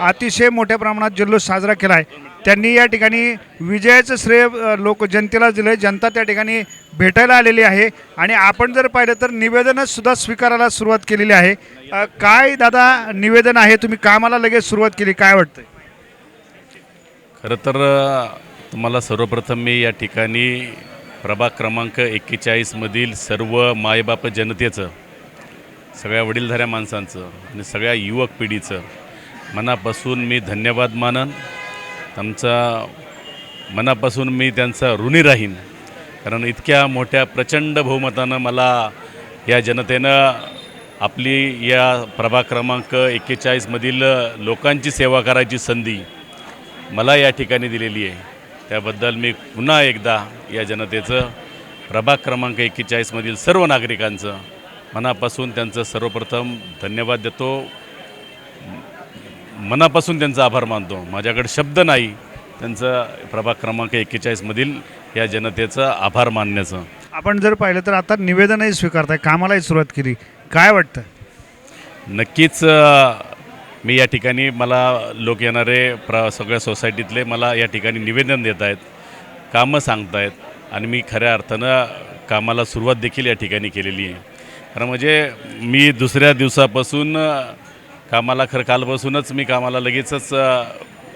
अतिशय मोठ्या प्रमाणात जल्लोष साजरा केला आहे त्यांनी या ठिकाणी विजयाचं श्रेय लोक जनतेला दिलं जनता त्या ठिकाणी भेटायला आलेली आहे. आणि आपण जर पाहिलं तर निवेदनंसुद्धा स्वीकारायला सुरुवात केलेली आहे. काय दादा निवेदन आहे? तुम्ही कामाला लगेच सुरुवात केली. काय वाटतं खरं तर तुम्हाला सर्वप्रथम मी या ठिकाणी प्रभाग क्रमांक एक्केचाळीसमधील सर्व मायबाप जनतेचं सगळ्या वडीलधाऱ्या माणसांचं आणि सगळ्या युवक पिढीचं मनापासून मी धन्यवाद मानन. त्यांचा मनापासून मी त्यांचा ऋणी राहीन. कारण इतक्या मोठ्या प्रचंड बहुमतानं मला या जनतेनं आपली या प्रभाग क्रमांक एक्केचाळीसमधील लोकांची सेवा करायची संधी मला या ठिकाणी दिलेली आहे. त्याबद्दल मी पुन्हा एकदा या जनतेचं प्रभाग क्रमांक एक्केचाळीसमधील सर्व नागरिकांचं मनापासून त्यांचं सर्वप्रथम धन्यवाद देतो. मनापासून त्यांचा आभार मानतो. माझ्याकडे शब्द नाही. त्यांचं प्रभाग क्रमांक एक्केचाळीसमधील या जनतेचं आभार मानण्याचं. आपण जर पाहिलं तर आता निवेदनही स्वीकारताय कामालाही सुरुवात केली. काय वाटतं? नक्कीच मी या ठिकाणी मला लोक येणारे प्र सगळ्या सोसायटीतले मला या ठिकाणी निवेदन देत आहेत कामं सांगत आहेत आणि मी खऱ्या अर्थानं कामाला सुरुवात देखील या ठिकाणी केलेली आहे. कारण म्हणजे मी दुसऱ्या दिवसापासून कामाला खरं कालपासूनच मी कामाला लगेचच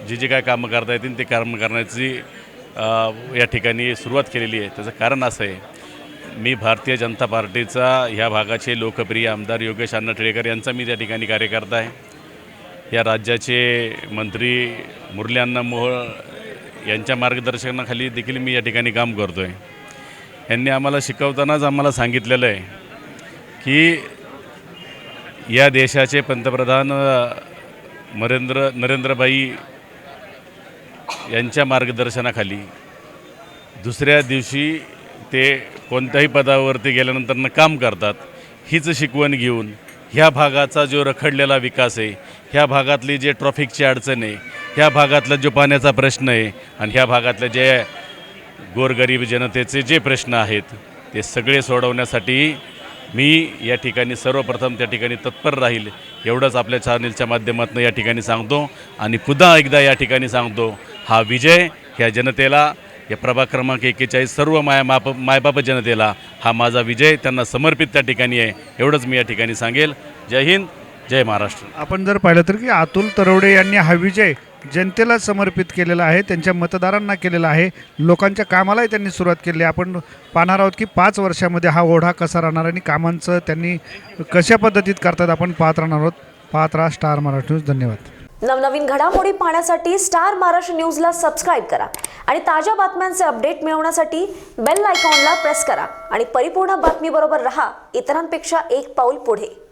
जे जे काय कामं करता येतील ते कामं करण्याची या ठिकाणी सुरुवात केलेली आहे. त्याचं कारण असं आहे मी भारतीय जनता पार्टीचा ह्या भागाचे लोकप्रिय आमदार योगेश अण्णा टिळेकर यांचा मी त्या ठिकाणी कार्यकर्ता आहे. या राज्याचे मंत्री मुरली अण्णा मोहोळ यांच्या मार्गदर्शनाखाली देखील मी या ठिकाणी काम करतो आहे यांनी आम्हाला शिकवतानाच आम्हाला सांगितलेलं आहे की या देशाचे पंतप्रधान नरेंद्र नरेंद्रभाई यांच्या मार्गदर्शनाखाली दुसऱ्या दिवशी ते कोणत्याही पदावरती गेल्यानंतर काम करतात हीच शिकवण घेऊन ह्या भागाचा जो रखडलेला विकास आहे ह्या भागातली जे ट्रॉफिकची अडचण आहे ह्या भागातला जो पाण्याचा प्रश्न आहे आणि ह्या भागातल्या जे गोरगरीब जनतेचे जे प्रश्न आहेत ते सगळे सोडवण्यासाठी मी या ठिकाणी सर्वप्रथम त्या ठिकाणी तत्पर राहील एवढंच आपल्या चॅनलच्या माध्यमातून या ठिकाणी सांगतो. आणि पुन्हा एकदा या ठिकाणी सांगतो हा विजय ह्या जनतेला या प्रभाग क्रमांक एक्केचाळीस सर्व माया माप मायबाप जनतेला हा माझा विजय त्यांना समर्पित त्या ठिकाणी आहे एवढंच मी या ठिकाणी सांगेल. जय हिंद जय महाराष्ट्र. आपण जर पाहिलं तर की अतुल तरवडे यांनी हा विजय जनतेला समर्पित केलेलं आहे त्यांच्या मतदारांना केलेलं आहे लोकांच्या कामालाही त्यांनी सुरुवात केली आहे. आपण पाहणार आहोत की पाच वर्षामध्ये हा ओढा कसा राहणार आणि कामांचं त्यांनी कशा पद्धतीत करतात आपण पाहत राहणार आहोत. पाहत राहा स्टार महाराष्ट्र न्यूज. धन्यवाद. नवनवीन घडामोडी पाहण्यासाठी स्टार महाराष्ट्र न्यूजला सबस्क्राईब करा आणि ताज्या बातम्यांचे अपडेट मिळवण्यासाठी बेल आयकॉनला प्रेस करा आणि परिपूर्ण बातमीबरोबर रहा. इतरांपेक्षा एक पाऊल पुढे.